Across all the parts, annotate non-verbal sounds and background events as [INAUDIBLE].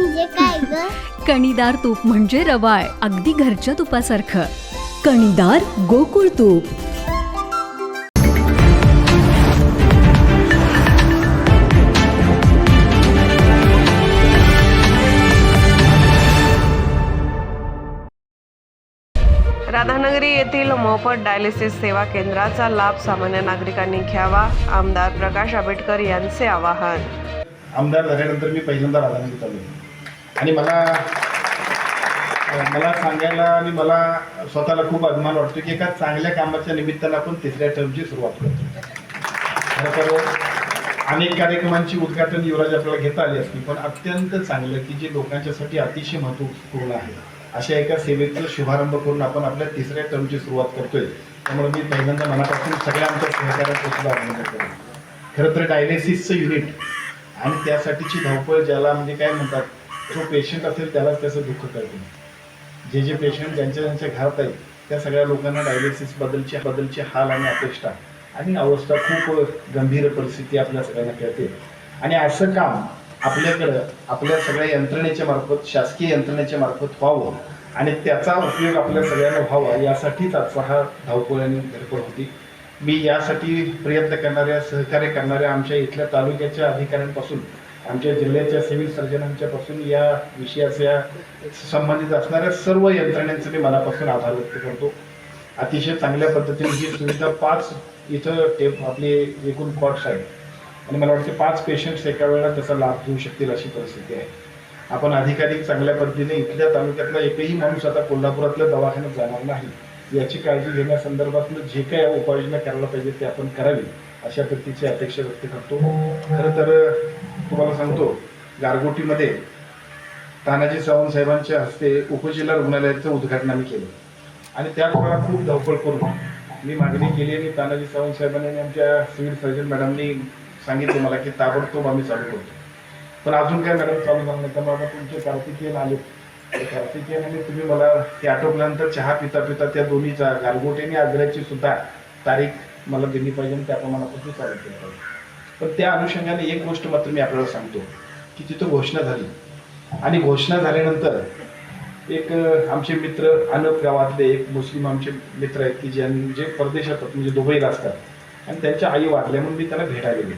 म्हणजे काय ग? [LAUGHS] कणीदार तूप म्हणजे रवाळ अगदी घरच्या तुपासारखं. कणीदार गोकुळ तूप. राधानगरी येथील मोफत डायलिसिस सेवा केंद्राचा लाभ सामान्य नागरिकांनी घ्यावा आमदार प्रकाश आंबेडकर यांचे आवाहन. आमदार झाल्यानंतर मी पहिल्यांदा राधानगरीत आलो. आणि मला मला सांगायला आणि मला स्वतःला खूप अभिमान वाटतो की एका चांगल्या कामाच्या निमित्तानं आपण तिसऱ्या टर्मची सुरुवात करतो. खरं तर अनेक कार्यक्रमांची उद्घाटन युवराज आपल्याला घेता आली असती पण अत्यंत चांगलं की जे लोकांच्यासाठी अतिशय महत्त्वपूर्ण आहे. अशा एका सेवेचा शुभारंभ करून आपण आपल्या तिसऱ्या टर्मची सुरुवात करतोय. त्यामुळे मी पहिल्यांदा मनापासून सगळ्या आमच्या सहकार्याचं सुद्धा अभिनंदन करतो. खरं तर डायलिसिसचं युनिट आणि त्यासाठीची धावपळ ज्याला म्हणजे काय म्हणतात जो पेशंट असेल त्यालाच त्याचं दुःख कळते. जे जे पेशंट ज्यांच्या ज्यांच्या घरात आहेत त्या सगळ्या लोकांना डायलिसिस बद्दलची बद्दलची हाल आणि अपेक्षा आणि अवस्था खूप गंभीर परिस्थिती आपल्या सगळ्यांना कळते. आणि असं काम आपल्याकडं आपल्या सगळ्या यंत्रणेच्या मार्फत शासकीय यंत्रणेच्या मार्फत व्हावं आणि त्याचा उपयोग आपल्या सगळ्यांना व्हावा यासाठीच आजचा हा धावपळ आणि धडपड होती. मी यासाठी प्रयत्न करणाऱ्या सहकार्य करणाऱ्या आमच्या इथल्या तालुक्याच्या अधिकाऱ्यांपासून आमच्या जिल्ह्याच्या सिव्हिल सर्जनांच्यापासून या विषयाच्या संबंधित असणाऱ्या सर्व यंत्रणेचं मी मनापासून आभार व्यक्त करतो. अतिशय चांगल्या पद्धतीने ही सुविधा पाच इथं टेप आपले एकूण कॉट्स आहेत. आणि मला वाटते पाच पेशंट्स एका वेळेला त्याचा लाभ घेऊ शकतील अशी परिस्थिती आहे. आपण अधिकाधिक चांगल्या पद्धतीने इथल्या तालुक्यातला एकही माणूस आता कोल्हापुरातल्या दवाखान्यात जाणार नाही याची काळजी घेण्यासंदर्भातलं जे काही उपाययोजना करायला पाहिजे ते आपण करावी. अशा पद्धतीची अपेक्षा व्यक्त करतो. खरं तर तुम्हाला सांगतो गारगोटीमध्ये तानाजी सावंत साहेबांच्या हस्ते उपजिल्हा रुग्णालयाचं उद्घाटन आम्ही केलं. आणि त्या काळात खूप धावपळ करून मी मागणी केली आणि तानाजी सावंत साहेबांनी आणि आमच्या सिव्हिल सर्जन मॅडमनी सांगितलं मला की ताबडतोब आम्ही चालू करतो. पण अजून काय मॅडम चालू झालं नाही. तर आता तुमचे कार्तिकेयन आले. तर कार्तिकेयन आणि तुम्ही मला ते आटोपल्यानंतर चहा पिता पिता त्या दोन्हीचा गारगोटी आणि आग्र्याची सुद्धा तारीख मला दिली पाहिजे आणि त्याप्रमाणे आपण ती चालू केली पाहिजे. पण त्या अनुषंगाने एक गोष्ट मात्र मी आपल्याला सांगतो की तिथं घोषणा झाली. आणि घोषणा झाल्यानंतर एक आमचे मित्र अनप गावातले एक मुस्लिम आमचे मित्र आहेत की ज्यां जे परदेशात म्हणजे दुबईला असतात. आणि त्यांच्या आई वाढल्या म्हणून मी त्यांना भेटायला गेले.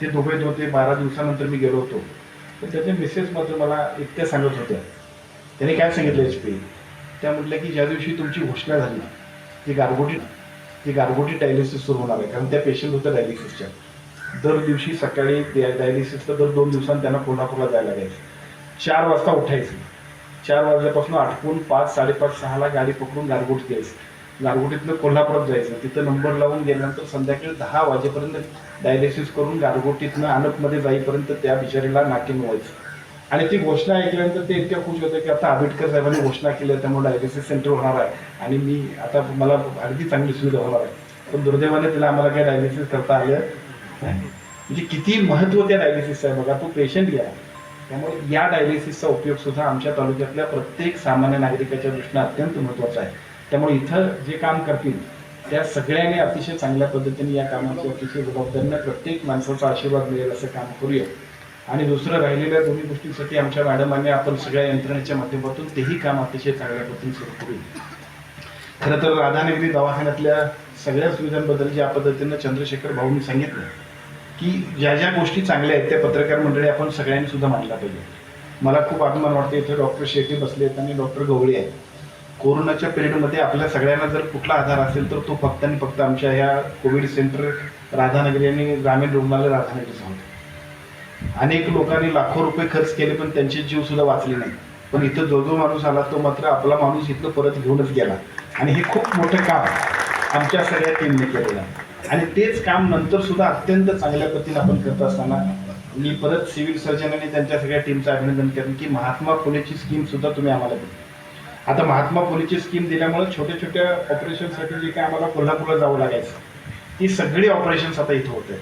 ते दुबईत होते बारा दिवसानंतर मी गेलो होतो. तर त्याच्या मिसेस मात्र मला इतक्या सांगत होत्या. त्यांनी काय सांगितलं एच पी? त्या म्हटल्या की ज्या दिवशी तुमची घोषणा झाली ती गारगोटी ती गारगोटी डायलिसिस सुरू होणार आहे. कारण त्या पेशंट होत्या डायलिसिसच्या दर दिवशी सकाळी डायलिसिसचं दर दोन दिवसांनी त्यांना कोल्हापूरला जायला लागायचं. चार वाजता उठायचं. चार वाजल्यापासून आठवून पाच साडेपाच सहाला गाडी पकडून गारगोटीत यायचं. गारगोटीतनं कोल्हापुरात जायचं. तिथं नंबर लावून गेल्यानंतर संध्याकाळी दहा वाजेपर्यंत डायलिसिस करून गारगोटीतनं अनपमध्ये जाईपर्यंत त्या बिचारीला नाकी व्हायचं आणि ती घोषणा ऐकल्यानंतर ते इतक्या खुश होते की आता आंबेडकर साहेबांनी घोषणा केली आहे त्यामुळे डायलिसिस सेंटर होणार आहे. आणि मी आता मला अगदी चांगली सुविधा होणार आहे. पण दुर्दैवाने तिला आम्हाला काही डायलिसिस करता आलं नाही. म्हणजे किती महत्त्व त्या डायलिसिसचं आहे बघा तो पेशंट घ्या. त्यामुळे या डायलिसिसचा उपयोग सुद्धा आमच्या तालुक्यातल्या प्रत्येक सामान्य नागरिकाच्या दृष्टीने अत्यंत महत्त्वाचा आहे. त्यामुळे इथं जे काम करतील त्या सगळ्यांनी अतिशय चांगल्या पद्धतीने या कामाची अतिशय जबाबदारीनं प्रत्येक माणसाचा आशीर्वाद मिळेल असं काम करूया. आणि दुसरं राहिलेल्या दोन्ही गोष्टींसाठी आमच्या मॅडमांनी आपण सगळ्या यंत्रणेच्या माध्यमातून तेही काम अतिशय चांगल्या पद्धतीने सुरू करूया खरं तर राधानगरी दवाखान्यातल्या सगळ्या सुविधांबद्दल ज्या पद्धतीनं चंद्रशेखर भाऊंनी सांगितलं की ज्या ज्या गोष्टी चांगल्या आहेत त्या पत्रकार मंडळी आपण सगळ्यांनी सुद्धा मांडल्या पाहिजे मला खूप अभिमान वाटते इथे डॉक्टर शेट्टी बसले आहेत आणि डॉक्टर गवळी आहेत. कोरोनाच्या पिरियडमध्ये आपल्या सगळ्यांना जर कुठला आधार असेल तर तो फक्त आणि फक्त आमच्या ह्या कोविड सेंटर राधानगरी आणि ग्रामीण रुग्णालय राधानगरी सांगतो. अनेक लोकांनी लाखो रुपये खर्च केले पण त्यांचे जीव सुद्धा वाचले नाही. पण इथं जो जो माणूस आला तो मात्र आपला माणूस इथं परत घेऊनच गेला. आणि हे खूप मोठं काम आमच्या सगळ्या टीमने केलेलं आहे. आणि तेच काम नंतर सुद्धा अत्यंत चांगल्या पद्धतीने आपण करत असताना मी परत सिव्हिल सर्जन आणि त्यांच्या सगळ्या टीमचं अभिनंदन करेन की महात्मा फुलेची स्कीम सुद्धा तुम्ही आम्हाला दिली. आता महात्मा फुलेची स्कीम दिल्यामुळे छोट्या छोट्या ऑपरेशनसाठी जे काय आम्हाला कोल्हापूरला जावं लागायचं ती सगळी ऑपरेशन्स आता इथं होत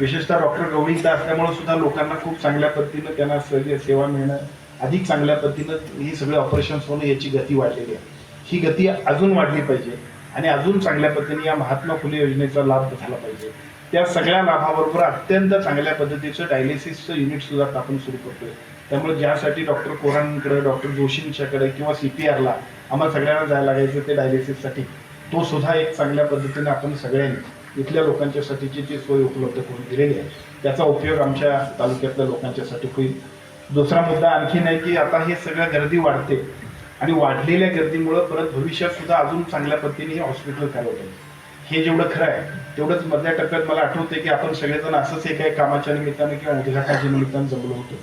विशेषतः डॉक्टर गवळी असल्यामुळे सुद्धा लोकांना खूप चांगल्या पद्धतीनं त्यांना सगळी सेवा मिळणं अधिक चांगल्या पद्धतीनं हे सगळे ऑपरेशन्स होणं याची गती वाढलेली आहे. ही गती अजून वाढली पाहिजे आणि अजून चांगल्या पद्धतीने या महात्मा फुले योजनेचा लाभ झाला पाहिजे. त्या सगळ्या लाभाबरोबर अत्यंत चांगल्या पद्धतीचं डायलिसिसचं युनिट सुद्धा आपण सुरू करतोय. त्यामुळे ज्यासाठी डॉक्टर कोरांकडे डॉक्टर जोशींच्याकडे किंवा सी पी आरला आम्हाला सगळ्यांना जायला लागायचं ते डायलिसिससाठी तो सुद्धा एक चांगल्या पद्धतीने आपण सगळ्यांनी इथल्या लोकांच्यासाठीची जी सोय उपलब्ध करून दिलेली आहे त्याचा उपयोग आमच्या तालुक्यातल्या लोकांच्यासाठी होईल. दुसरा मुद्दा आणखीन आहे की आता हे सगळं गर्दी वाढते आणि वाढलेल्या गर्दीमुळं परत भविष्यात सुद्धा अजून चांगल्या पद्धतीने हे हॉस्पिटल चालवतं हे जेवढं खरं आहे तेवढंच मधल्या टप्प्यात मला आठवते की आपण सगळेजण असंच एक काही कामाच्या निमित्तानं किंवा उद्घाटनाच्या निमित्तानं जमलो होतो.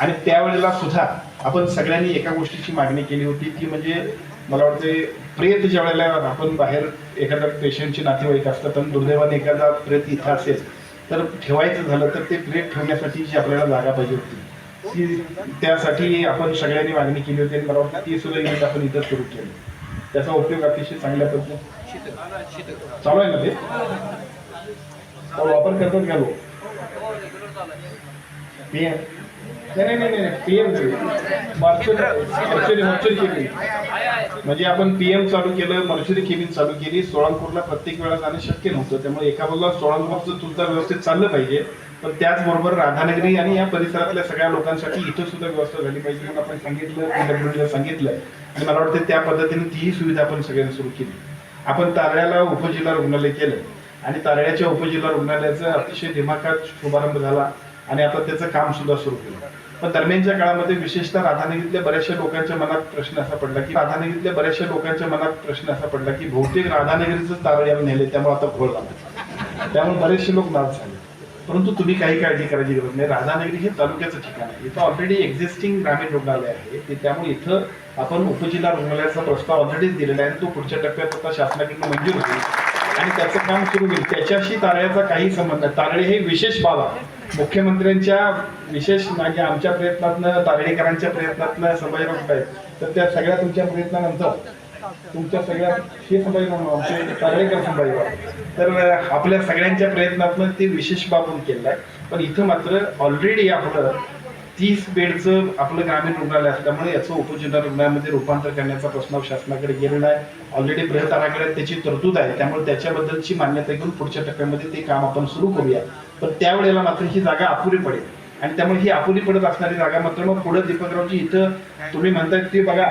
आणि त्यावेळेला सुद्धा आपण सगळ्यांनी एका गोष्टीची मागणी केली होती की म्हणजे मला वाटते प्रेत ज्या वेळेला आपण बाहेर एखाद्या पेशंटचे नातेवाईक असतात आणि दुर्दैवाने एखादा प्रेत इथं असेल तर ठेवायचं झालं तर ते प्रेत ठेवण्यासाठी जी आपल्याला जागा पाहिजे होती ती त्यासाठी आपण सगळ्यांनी मागणी केली होती आणि मला वाटतं ती सुद्धा युनिट आपण इथं सुरू केलं. त्याचा उपयोग अतिशय चांगल्या पद्धतीने चालू आहे ना ते? वापर करतात का लोक नाही नाही नाही नाही पीएम मर्चरी मर्चरी केली म्हणजे आपण पीएम चालू केलं मर्चरी केबिन चालू केली सोळांपूरला प्रत्येक वेळा जाणं शक्य नव्हतं. त्यामुळे एका बाजूला सोळांपूरचं तुमचा व्यवस्थित चाललं पाहिजे. पण त्याचबरोबर राधानगरी आणि या परिसरातल्या सगळ्या लोकांसाठी इथं सुद्धा व्यवस्था झाली पाहिजे म्हणून आपण सांगितलं पीडब्ल्यूडीला सांगितलं. आणि मला वाटतं त्या पद्धतीने तीही सुविधा आपण सगळ्यांनी सुरू केली. आपण तारड्याला उपजिल्हा रुग्णालय केलं. आणि तारड्याच्या उपजिल्हा रुग्णालयाचा अतिशय दिमाखात शुभारंभ झाला. आणि आता त्याचं काम सुद्धा सुरू केलं. पण दरम्यानच्या काळामध्ये विशेषतः राधानगरीतल्या बऱ्याचशा लोकांच्या मनात प्रश्न असा पडला की राधानगरीतल्या बऱ्याचशा लोकांच्या मनात प्रश्न असा पडला की बहुतेक राधानगरीचं तारड्याला नेले त्यामुळे आता घोळ झाला. त्यामुळे बरेचसे लोक नाच झाले. परंतु तुम्ही काही काळजी करायची गरज नाही. राधानगरी हे तालुक्याचं ठिकाण आहे. इथं ऑलरेडी एक्झिस्टिंग ग्रामीण रुग्णालय आहे. ते त्यामुळे इथं आपण उपजिल्हा रुग्णालयाचा प्रस्ताव ऑलरेडीच दिलेला आहे आणि तो पुढच्या टप्प्यात आता शासनाकडून मंजूर होईल. आणि त्याचं काम सुरू होईल. त्याच्याशी तारळ्याचा काही संबंध तारळे हे विशेष बाब आहे. मुख्यमंत्र्यांच्या विशेष म्हणजे आमच्या प्रयत्नातनं तारळेकरांच्या प्रयत्नातनं संभाजीराव होत आहेत तर त्या सगळ्या तुमच्या प्रयत्नानंतर तुमच्या सगळ्या हे संभाजीराव आमचे तारळेकर संभाजीराव तर आपल्या सगळ्यांच्या प्रयत्नातनं ते विशेष बाबून केलं आहे. पण इथं मात्र ऑलरेडी आपलं तीस बेडचं आपलं ग्रामीण रुग्णालय असल्यामुळे याचं उपजिल्हा रुग्णालयामध्ये रूपांतर करण्याचा प्रस्ताव शासनाकडे गेलेला आहे. ऑलरेडी बृहत आराखड्यात त्याची तरतूद आहे. त्यामुळे त्याच्याबद्दलची मान्यता घेऊन पुढच्या टप्प्यामध्ये ते काम आपण सुरू करूया. पण त्यावेळेला मात्र ही जागा अपुरी पडेल. आणि त्यामुळे ही अपुरी पडत असणारी जागा मात्र मग पुढे दीपकरावजी इथं तुम्ही म्हणताय ती बघा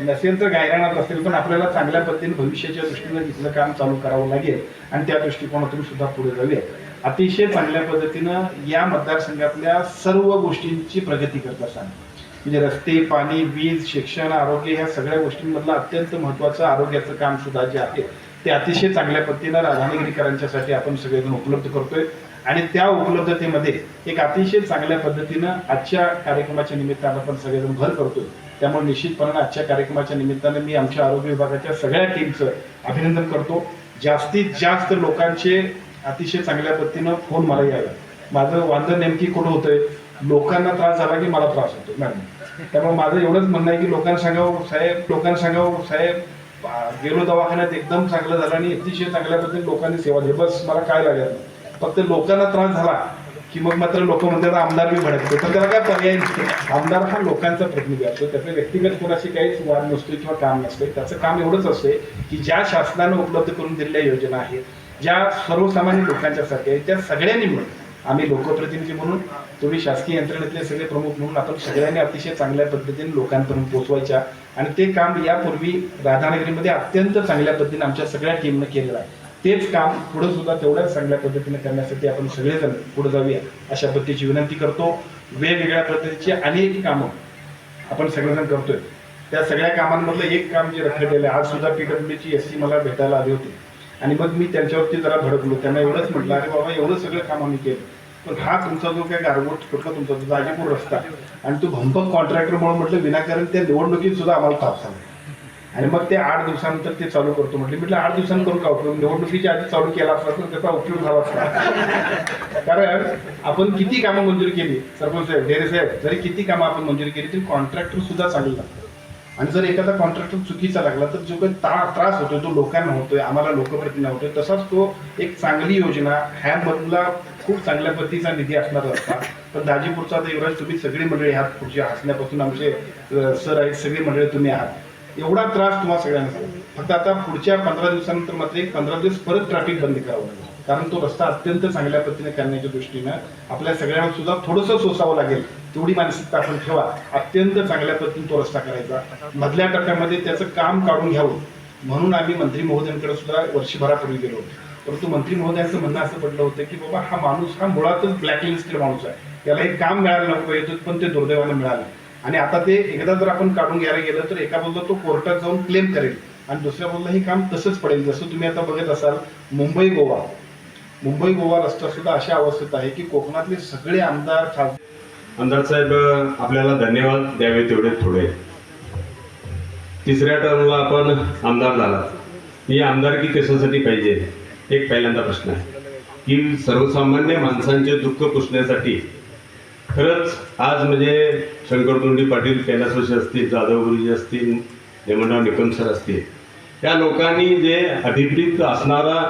नसेल तर गायरानात असेल पण आपल्याला चांगल्या पद्धतीने भविष्याच्या दृष्टीने इथलं काम चालू करावं लागेल. आणि त्या दृष्टिकोनातून सुद्धा पुढे जाऊया. अतिशय चांगल्या पद्धतीनं या मतदारसंघातल्या सर्व गोष्टींची प्रगती करत असताना म्हणजे रस्ते पाणी वीज शिक्षण आरोग्य ह्या सगळ्या गोष्टींमधलं अत्यंत महत्वाचं आरोग्याचं काम सुद्धा जे आहे ते अतिशय चांगल्या पद्धतीनं राधानगरीकरांच्यासाठी आपण सगळेजण उपलब्ध करतोय. आणि त्या उपलब्धतेमध्ये एक अतिशय चांगल्या पद्धतीनं आजच्या कार्यक्रमाच्या निमित्तानं आपण सगळेजण भर करतोय. त्यामुळे निश्चितपणे आजच्या कार्यक्रमाच्या निमित्तानं मी आमच्या आरोग्य विभागाच्या सगळ्या टीमचं अभिनंदन करतो. जास्तीत जास्त लोकांचे अतिशय चांगल्या पद्धतीनं फोन मला यावे. माझं वांदन नेमकी कुठं होतंय? लोकांना त्रास झाला की मला त्रास होतो मॅडम. त्यामुळे माझं एवढंच म्हणणं आहे की लोकांना सांगावं साहेब लोकांना सांगावं साहेब गेलो दवाखान्यात एकदम चांगलं झालं आणि अतिशय चांगल्या पद्धतीने लोकांनी सेवा दिली. बस मला काय लागेल फक्त लोकांना त्रास झाला की मग मात्र लोक म्हणतात आमदार मी भडकतो. तर त्याला काय पर्याय नसतो. आमदार हा लोकांचा प्रतिनिधी असतो. त्याचं व्यक्तिगत कोणाशी काहीच वाद नसतो किंवा काम नसते त्याचं काम एवढंच असते की ज्या शासनानं उपलब्ध करून दिलेल्या योजना आहेत ज्या सर्वसामान्य लोकांच्यासाठी आहेत त्या सगळ्यांनी मिळून आम्ही लोकप्रतिनिधी म्हणून तुम्ही शासकीय यंत्रणेतले सगळे प्रमुख म्हणून आपण सगळ्यांनी अतिशय चांगल्या पद्धतीने लोकांपर्यंत पोहोचवायच्या. आणि ते काम यापूर्वी राधानगरीमध्ये अत्यंत चांगल्या पद्धतीने आमच्या सगळ्या टीमनं केलेलं आहे. तेच काम पुढे सुद्धा तेवढ्याच चांगल्या पद्धतीने करण्यासाठी आपण सगळेजण पुढे जाऊया अशा पद्धतीची विनंती करतो. वेगवेगळ्या पद्धतीची अनेक कामं आपण सगळेजण करतोय. त्या सगळ्या कामांमधलं एक काम जे रखडलेलं आहे आज सुद्धा पीडब्ल्यूची एस सी मला भेटायला आली होती. आणि मग मी त्यांच्यावरती जरा भडकलो. त्यांना एवढंच म्हटलं अरे बाबा एवढं सगळं काम आम्ही केलं. पण हा तुमचा जो काय गारगोट कुठला तुमचा जो दाजीपूर रस्ता आणि तो भंपक कॉन्ट्रॅक्टर म्हणून म्हटलं विनाकारण त्या निवडणुकीत सुद्धा आम्हाला ताप झाला. आणि मग ते आठ दिवसानंतर ते चालू करतो म्हटलं. म्हटलं आठ दिवसांकडून का उपयोग? निवडणुकीच्या आधी चालू केला असता तर त्याचा उपयोग झाला असता. कारण आपण किती कामं मंजूर केली? सरपंच साहेब डेरे साहेब जरी किती कामं आपण मंजूर केली तरी कॉन्ट्रॅक्टर सुद्धा चांगली लागतो आणि जर एखादा कॉन्ट्रॅक्टर चुकीचा लागला तर जो काही ता- त्रास होतोय तो लोकांना होतोय आम्हाला लोकप्रतिनिधी होतोय तसाच तो एक चांगली योजना ह्या मधला खूप चांगल्या पद्धतीचा निधी असणार असता. पण दाजीपूरचा आता युवराज तुम्ही सगळी मंडळी आहात पुढच्या हसण्यापासून आमचे सर आहेत सगळी मंडळी तुम्ही आहात. एवढा त्रास तुम्हाला सगळ्यांना. झाला. फक्त आता पुढच्या पंधरा दिवसानंतर मात्र एक पंधरा दिवस परत ट्रॅफिक बंद करावं लागेल. कारण तो रस्ता अत्यंत चांगल्या पद्धतीने करण्याच्या दृष्टीनं आपल्या सगळ्यांना सुद्धा थोडंसं सोसावं लागेल. तेवढी मानसिकता आपण ठेवा. अत्यंत चांगल्या पद्धतीने तो रस्ता करायचा. मधल्या टप्प्यामध्ये त्याचं काम काढून घ्यावं. म्हणून आम्ही मंत्री महोदयांकडे सुद्धा वर्षभरापूर्वी गेलो होतो. परंतु मंत्री महोदयांचं म्हणणं असं पडलं होतं की बाबा हा माणूस हा मुळातच ब्लॅकलिस्टेड माणूस आहे. त्याला एक काम मिळालं नको येतो पण ते दुर्दैवाने मिळालं आणि आता ते एकदा जर आपण काढून घ्यायला गेलं तर एका बाजूला तो कोर्टात जाऊन क्लेम करेल. आणि दुसऱ्या बाजूला हे काम तसंच पडेल. जसं तुम्ही आता बघत असाल मुंबई गोवा. मुंबई गोवा रस्ता सुद्धा अशा अवस्थेत आहे की कोकणातले सगळे आमदार खासदार आमदार साहेब आपल्याला धन्यवाद द्यावे तेवढे थोडे. तिसऱ्या टर्मला आपण आमदार झाला. ही आमदारकी कशासाठी पाहिजे? एक पहिल्यांदा प्रश्न आहे. की सर्वसामान्य माणसांचे दुःख पुसण्यासाठी खरंच आज म्हणजे शंकरतोंडी पाटील कैलासवासी असतील जाधव गुरुजी असतील यमनराव निकम सर असतील त्या लोकांनी जे अधिकृत असणारा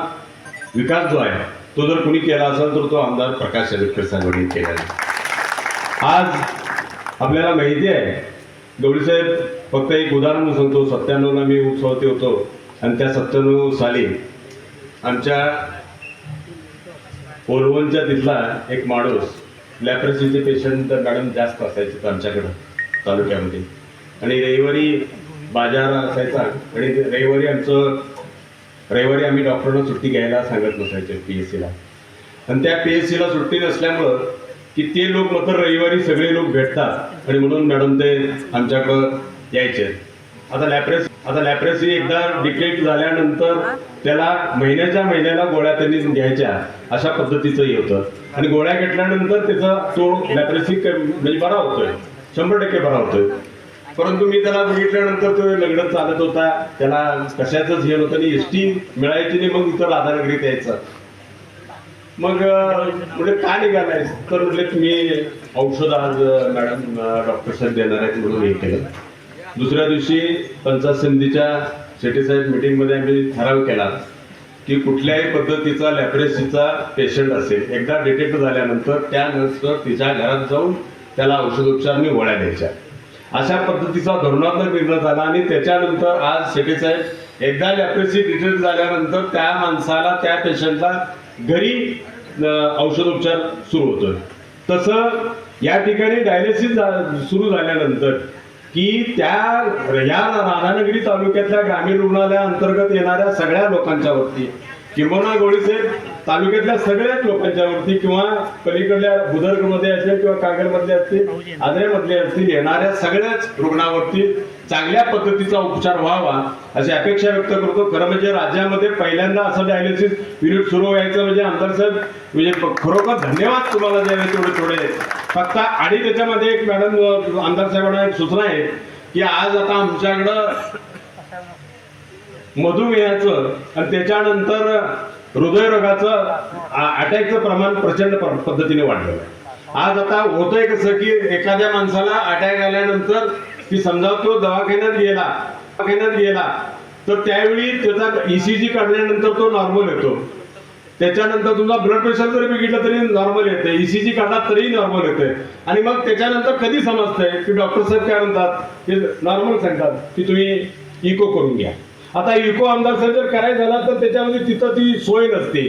विकास जो आहे तो जर कुणी केला असेल तर तो आमदार प्रकाश आंबेडकर साहेबांनी केलेला आज आपल्याला माहिती आहे गवळीसाहेब फक्त एक उदाहरण सांगतो सत्त्याण्णवला मी उत्सवते होतो आणि त्या सत्त्याण्णव साली आमच्या ओलवनच्या तिथला एक माणूस लॅपरसीचे पेशंट मॅडम जास्त असायचे आमच्याकडं तालुक्यामध्ये. आणि रविवारी बाजार असायचा आणि रविवारी आमचं रविवारी आम्ही डॉक्टरला सुट्टी घ्यायला सांगत नसायचे पी एस सीला आणि त्या पी एस सीला सुट्टी नसल्यामुळं की ते लोक मात्र रविवारी सगळे लोक भेटतात. आणि म्हणून मॅडम ते आमच्याकडं यायचे. आता लॅपरेस आता लॅप्रेसी एकदा डिक्लेट झाल्यानंतर त्याला महिन्याच्या महिन्याला गोळ्या त्यांनी घ्यायच्या अशा पद्धतीचं हे होतं. आणि गोळ्या घेतल्यानंतर त्याचा तो लॅप्रेसी म्हणजे बरा होतोय. शंभर टक्के बरा होतोय. परंतु मी त्याला बघितल्यानंतर तो लग्न चालत होता. त्याला कशाचंच हे होतं आणि एस टी मिळायची नाही मग इथं राधानगरीत यायचं मग म्हणजे का निघालाय तर म्हटले तुम्ही औषध आज मॅडम डॉक्टर साहेब देणार आहेत म्हणून हे केलं. दुसऱ्या दिवशी पंचायत समितीच्या शेट्टी मीटिंगमध्ये आम्ही ठराव केला की कुठल्याही पद्धतीचा लॅपरेसीचा पेशंट असेल एकदा डिटेक्ट झाल्यानंतर त्यानंतर तिच्या घरात जाऊन त्याला औषधोपचार आणि गोळ्या द्यायच्या. अशा पद्धतीचा धोरणात्मक निर्णय झाला आणि त्याच्यानंतर आज शेट्टी एकदा लॅपरेसी डिटेक्ट झाल्यानंतर त्या माणसाला त्या पेशंटला घरी औषधोपचार सुरू होतोय. तसं या ठिकाणी डायलिसिस सुरू झाल्यानंतर की त्या या राधानगरी तालुक्यातल्या ग्रामीण रुग्णालया अंतर्गत येणाऱ्या सगळ्या लोकांच्या वरती. किंबोना गोळीचे तालुक्यातल्या सगळ्याच लोकांच्या वरती किंवा पलीकडल्या बुदर्गमध्ये असेल किंवा कागलमधले असतील आजरेमधले असतील येणाऱ्या सगळ्याच रुग्णावरती चांगल्या पद्धतीचा उपचार व्हावा अशी अपेक्षा व्यक्त करतो. खरं म्हणजे राज्यामध्ये पहिल्यांदा असं डायलिसिस युनिट सुरू व्हायचं म्हणजे आमदार साहेब म्हणजे खरोखर धन्यवाद तुम्हाला द्यावे तेवढे थोडे. फक्त आणि त्याच्यामध्ये एक मॅडम आमदार साहेबांना एक सूचना आहे की आज आता आमच्याकडं मधुमेहाचं आणि त्याच्यानंतर हृदयरोगाचं अटॅकचं प्रमाण प्रचंड प- पद्धतीने वाढलेलं आहे. आज आता होतंय कसं की एखाद्या माणसाला अटॅक आल्यानंतर की समजा तो दवाखान्यात गेला दवाखान्यात गेला तर त्यावेळी त्याचा ईसीजी काढल्यानंतर तो नॉर्मल येतो. त्याच्यानंतर तुमचा ब्लड प्रेशर जरी बघितलं तरी नॉर्मल येते ईसीजी काढला तरी नॉर्मल येते आणि मग त्याच्यानंतर कधी समजतंय? की डॉक्टर साहेब काय म्हणतात? ते नॉर्मल सांगतात की तुम्ही इको करून घ्या. आता इको आमदार जर करायचं झाला तर त्याच्यामध्ये तिथं ती सोय नसते.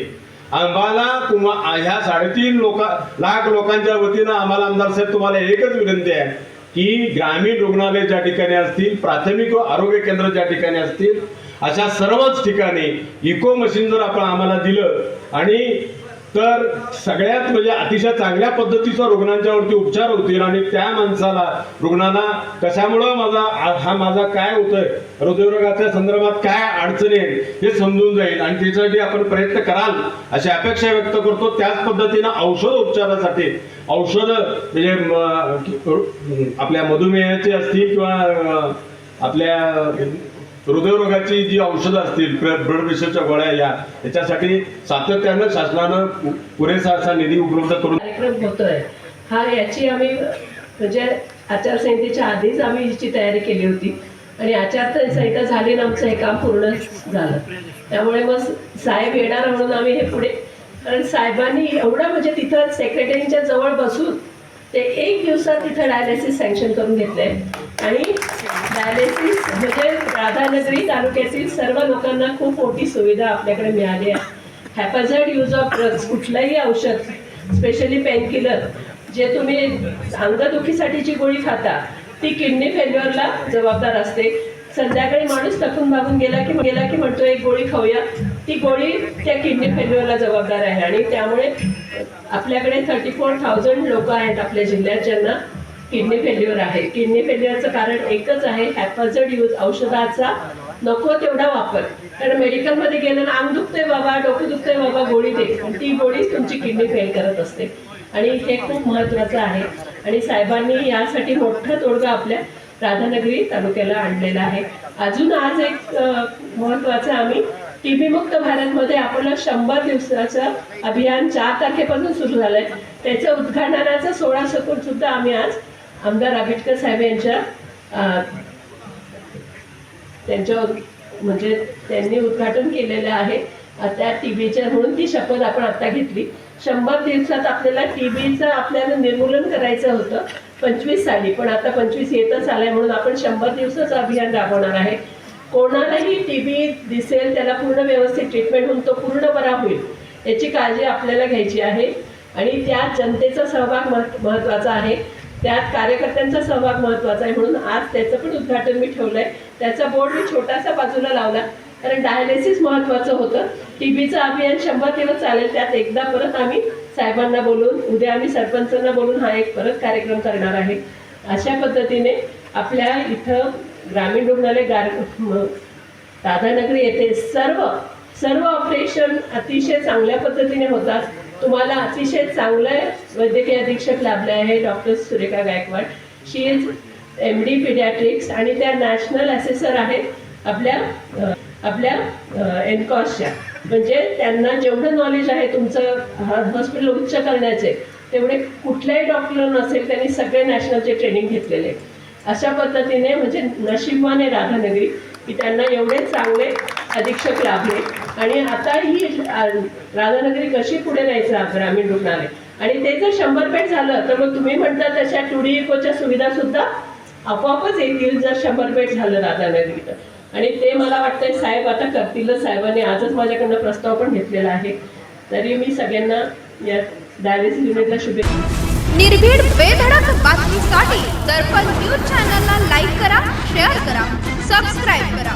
आम्हाला तुम्हा ह्या साडेतीन लोक लाख लोकांच्या वतीनं आम्हाला आमदार साहेब तुम्हाला एकच विनंती आहे की ग्रामीण रुग्णालय ज्या ठिकाणी असतील प्राथमिक व आरोग्य केंद्र ज्या ठिकाणी असतील अशा सर्वच ठिकाणी इको मशीन जर आपण आम्हाला दिलं आणि तर सगळ्यात म्हणजे अतिशय चांगल्या पद्धतीचा रुग्णांच्यावरती उपचार होतील आणि त्या माणसाला रुग्णांना कशामुळं माझा हा माझा काय होतोय हृदयरोगाच्या संदर्भात काय अडचणी आहेत हे समजून जाईल आणि त्याच्यासाठी आपण प्रयत्न कराल अशी अपेक्षा व्यक्त करतो. त्याच पद्धतीनं औषध उपचारासाठी औषध म्हणजे आपल्या मधुमेहाची असतील किंवा आपल्या हृदयरोगाची जी औषधं असतील ब्लड प्रेशरच्या गोळ्या या याच्यासाठी सातत्यानं शासनानं पुरेसा असा निधी उपलब्ध करून कार्यक्रम होतोय. हा याची आम्ही म्हणजे आचारसंहितेच्या आधीच आम्ही हिची तयारी केली होती. आणि आचारसंहिता झाली ना आमचं हे काम पूर्ण झालं. त्यामुळे मग साहेब येणार म्हणून आम्ही हे पुढे कारण साहेबांनी एवढं म्हणजे तिथं सेक्रेटरीच्या जवळ बसून ते एक दिवसात तिथं डायलिसिस सँक्शन करून घेतलंय. आणि डायलिसिस म्हणजे राधानगरी तालुक्यातील सर्व लोकांना खूप मोठी सुविधा आपल्याकडे मिळाली आहे. हॅपझर्ड यूज ऑफ ड्रग्स कुठलंही औषध स्पेशली पेनकिलर जे तुम्ही अंगदुखीसाठीची गोळी खाता ती किडनी फेल्युअरला जबाबदार असते. संध्याकाळी माणूस थकून भागून गेला की गेला की म्हणतो एक गोळी खाऊया. ती गोळी त्या किडनी फेल्युअरला जबाबदार आहे. आणि त्यामुळे आपल्याकडे थर्टी फोर थाउजंड लोक आहेत आपल्या जिल्ह्यात ज्यांना किडनी फेल्युअर आहे. किडनी फेल्युअरचं कारण एकच आहे हॅपॅझर्ड यूज औषधाचा नको तेवढा वापर. कारण मेडिकलमध्ये गेलं ना अंग दुखतंय बाबा डोकं दुखतंय बाबा गोळी दे. ती गोळी तुमची किडनी फेल करत असते. आणि हे खूप महत्त्वाचं आहे. आणि साहेबांनी यासाठी मोठा तोडगा आपल्या राधानगरी तालुक्याला आणलेला आहे. अजून आज एक महत्वाचं महत्त्वाचं आम्ही टी बी मुक्त भारतमध्ये आपलं शंभर दिवसाचं अभियान चार तारखेपासून सुरू झालंय. त्याचं उद्घाटनाचा सोळा सकून सुद्धा आम्ही आज आमदार आंबेडकर साहेब यांच्या त्यांच्या म्हणजे त्यांनी उद्घाटन केलेलं आहे. त्या टी बीच्या म्हणून ती शपथ आपण आता घेतली. शंभर दिवसात आपल्याला टी बीचं आपल्याला निर्मूलन करायचं होतं पंचवीस साली. पण आता पंचवीस येतच आलंय म्हणून आपण शंभर दिवसाचं अभियान राबवणार आहे. कोणालाही टी बी दिसेल त्याला पूर्ण व्यवस्थित ट्रीटमेंट होऊन तो पूर्ण बरा होईल याची काळजी आपल्याला घ्यायची आहे. आणि त्यात जनतेचा सहभाग महत्त्वाचा आहे. त्यात कार्यकर्त्यांचा सहभाग महत्त्वाचा आहे. म्हणून आज त्याचं पण उद्घाटन मी ठेवलं आहे त्याचा बोर्ड मी छोटासा बाजूला लावला. कारण डायलिसिस महत्त्वाचं होतं. टी बीचं अभियान शंभर दिवस चालेल. त्यात एकदा परत आम्ही साहेबांना बोलून उद्या आम्ही सरपंचांना बोलून हा एक परत कार्यक्रम करणार आहे. अशा पद्धतीने आपल्या इथं ग्रामीण रुग्णालय गार म- राधानगरी येथे सर्व सर्व ऑपरेशन अतिशय चांगल्या पद्धतीने होतात. तुम्हाला अतिशय चांगलं वैद्यकीय अधीक्षक लाभले आहे doctor Surekha Gaikwad she is M D paediatrics आणि त्या नॅशनल असेसर आहेत आपल्या आपल्या एनकॉसच्या म्हणजे त्यांना जेवढं नॉलेज आहे तुमचं हॉस्पिटल उच्च करण्याचे तेवढे कुठल्याही डॉक्टर नसेल त्यांनी सगळे नॅशनलचे ट्रेनिंग घेतलेले आहे. अशा पद्धतीने म्हणजे नशीबवान राधानगरी की त्यांना एवढे चांगले अधीक्षक लाभले आणि आता ही राधानगरी कशी पुढे न्यायचं ग्रामीण रुग्णालय? आणि ते जर शंभर बेड झालं तर मग तुम्ही म्हणता तशा टू डी इकोच्या सुविधा सुद्धा आपोआपच येतील जर शंभर बेड झालं राधानगरीत. आणि ते मला वाटतंय साहेब आता करतीलच साहेबांनी आजच माझ्याकडनं प्रस्ताव पण घेतलेला आहे. तरी मी सगळ्यांना या डायलिसिस युनिटला शुभेच्छा निर्भीड बेधडक बातमीसाठी दर्पण न्यूज चॅनलला लाईक करा शेअर करा सबस्क्राईब करा.